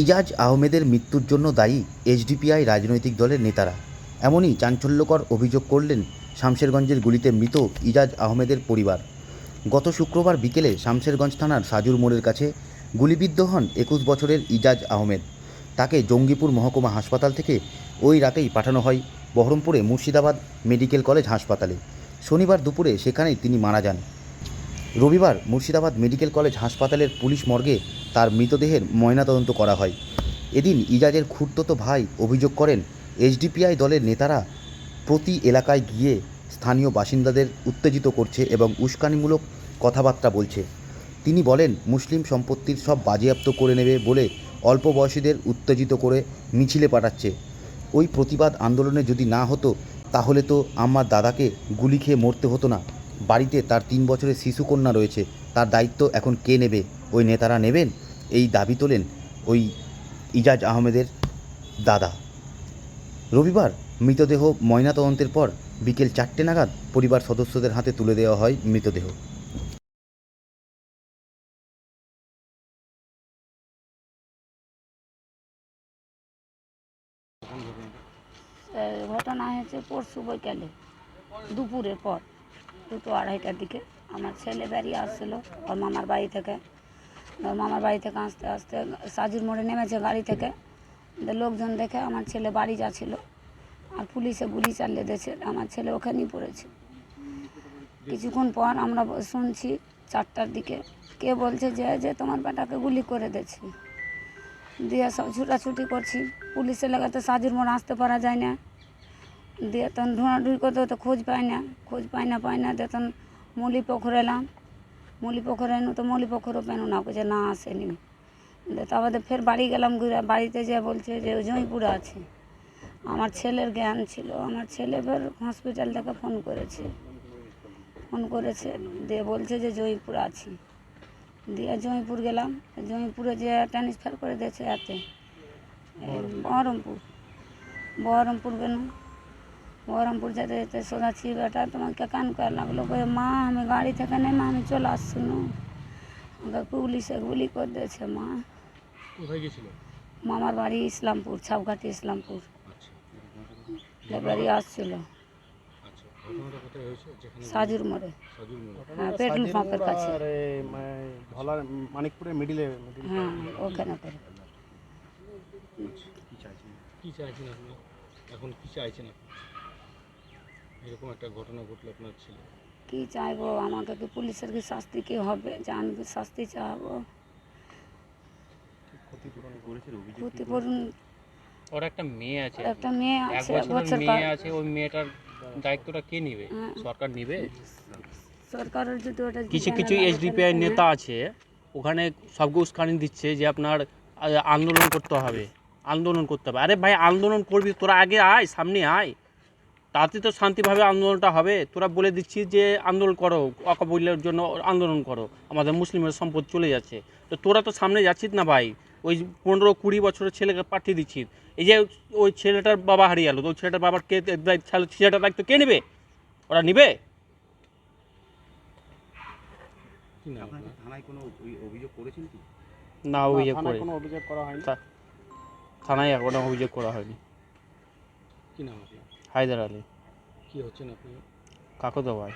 ইজাজ আহমেদের মৃত্যুর জন্য দায়ী এসডিপিআই রাজনৈতিক দলের নেতারা। এমনই চাঞ্চল্যকর অভিযোগ করলেন শামশেরগঞ্জের গুলিতে মৃত ইজাজ আহমেদের পরিবার। গত শুক্রবার বিকেলে শামশেরগঞ্জ থানার সাজুর মোড়ের কাছে গুলিবিদ্ধ হন একুশ বছরের ইজাজ আহমেদ। তাকে জঙ্গিপুর মহকুমা হাসপাতাল থেকে ওই রাতেই পাঠানো হয় বহরমপুরে মুর্শিদাবাদ মেডিকেল কলেজ হাসপাতালে। শনিবার দুপুরে সেখানেই তিনি মারা যান। রবিবার মুর্শিদাবাদ মেডিকেল কলেজ হাসপাতালের পুলিশ মর্গে তার মৃতদেহের ময়নাতদন্ত করা হয়। এদিন ইজাজের খুড়তো ভাই অভিযোগ করেন, এসডিপিআই দলের নেতারা প্রতি এলাকায় গিয়ে স্থানীয় বাসিন্দাদের উত্তেজিত করছে এবং উস্কানিমূলক কথাবার্তা বলছে। তিনি বলেন, মুসলিম সম্পত্তির সব বাজেয়াপ্ত করে নেবে বলে অল্প বয়সীদের উত্তেজিত করে মিছিলে পাঠাচ্ছে। ওই প্রতিবাদ আন্দোলনে যদি না হতো, তাহলে তো আমার দাদাকে গুলি খেয়ে মরতে হতো না। বাড়িতে তার তিন বছরের শিশুকন্যা রয়েছে, তার দায়িত্ব এখন কে নেবে, ওই নেতারা নেবেন? এই দাবি তোলেন ওই ইজাজ আহমেদের দাদা। রবিবার মৃতদেহ ময়নাতদন্তের পর বিকেল চারটে নাগাদ পরিবার সদস্যদের হাতে তুলে দেওয়া হয় মৃতদেহ। ঘটনা হয়েছে পরশু বৈকালে, দুপুরের পর। দুটো আড়াইটার দিকে। আমার ছেলে বেরিয়ে আসছিল ওর মামার বাড়ি থেকে। ওর মামার বাড়ি থেকে আসতে আসতে সাজুর মোড়ে নেমেছে গাড়ি থেকে। লোকজন দেখে আমার ছেলে বাড়ি যাচ্ছিল। আর পুলিশে গুলি চালিয়ে দিয়েছে। আমার ছেলে ওখানেই পড়েছে। কিছুক্ষণ পর আমরা শুনছি চারটার দিকে। কে বলছে যে যে তোমার বেটাকে গুলি করে দিয়েছে। দিয়ে সব ছুটাছুটি করছি। পুলিশের লাগাতে সাজুর মোড় আসতে পারা যায় না। দিয়ে তখন ঢোঁড়াঢুড়ি করতে তো খোঁজ পাই না, খোঁজ পাই না পাই না, দিয়ে তখন মলি পুকুর এলাম। মলি পুকুর এনু, তো মলি পুকুরও পেনু না যে না আসেনি। দিয়ে তারপরে ফের বাড়ি গেলাম ঘুরে, বাড়িতে যে বলছে যে জয়পুরে আছে। আমার ছেলের জ্ঞান ছিল, আমার ছেলে ফের হসপিটাল থেকে ফোন করেছে। ফোন করেছে, দিয়ে বলছে যে জয়পুর আছি। দিয়ে জয়পুর গেলাম জয়পুরে যে ট্রান্সফার করে দিয়েছে এতে। বহরমপুর। বহরমপুর গেল বহরমপুর যেতে যেতে শোনাচ্ছি বেটা তোমাকে কান করে লাগল বলে মা আমি গাড়ি থেকে নেই মা আমি চলে আসছি নু আমাকে পুলিশে গুলি করে দিয়েছে মা কোথায় গেছিল মামার বাড়ি ইসলামপুর ছাপঘাটি ইসলামপুর এবারই আসছিল আচ্ছা ঘটনাটা কোথায় হয়েছে যেখানে সাজুর মোড়ে সাজুর মোড় হ্যাঁ পেট্রোল পাম্পের কাছে ভোলার মানিকপুরে মিডিলে হ্যাঁ ওখানে করে কি চাইছেন আপনি এখন কি চাইছেন আপনি এরকম একটা ঘটনা ঘটলো আপনার ছেলে? কি চাইব? আমাকে কি পুলিশের কি শাস্তি কি হবে? জান কি শাস্তি চাইব? ক্ষতিপূরণ ওর একটা মেয়ে আছে। একটা মেয়ে আছে এক বছর মেয়ে আছে ওই মেয়েটার দায়িত্বটা কে নেবে? হ্যাঁ। সরকার নেবে? সরকারের যদি ওটা কিছু কিছু এসডিপিআই নেতা আছে ওখানে সবকে উস্কানি দিচ্ছে যে আপনার আন্দোলন করতে হবে। আন্দোলন করতে হবে। আরে ভাই আন্দোলন করবি তোরা আগে আয় সামনে আয়। তাতে তো শান্তিভাবে আন্দোলনটা হবে। তোরা বলে দিচ্ছিস যে আন্দোলন করো অকাবল্যের জন্য আন্দোলন করো। আমাদের মুসলিমের সম্পদ চলে যাচ্ছে। তো তোরা তো সামনে যাচ্ছিস না ভাই। ওই পনেরো কুড়ি বছরের ছেলেকে পাঠিয়ে দিচ্ছিস। এই যে ওই ছেলেটার বাবা হারিয়ে গেল তো ওই ছেলেটার বাবার কে ছেলেটার দায়িত্ব কে নেবে? ওরা নেবে? না অভিযোগ করে। অভিযোগ করা হয়নি? থানায় এখনও অভিযোগ করা হয়নি। কি নাম হায়দার আলী। কি হচ্ছেন আপনি? কাকতো ভাই।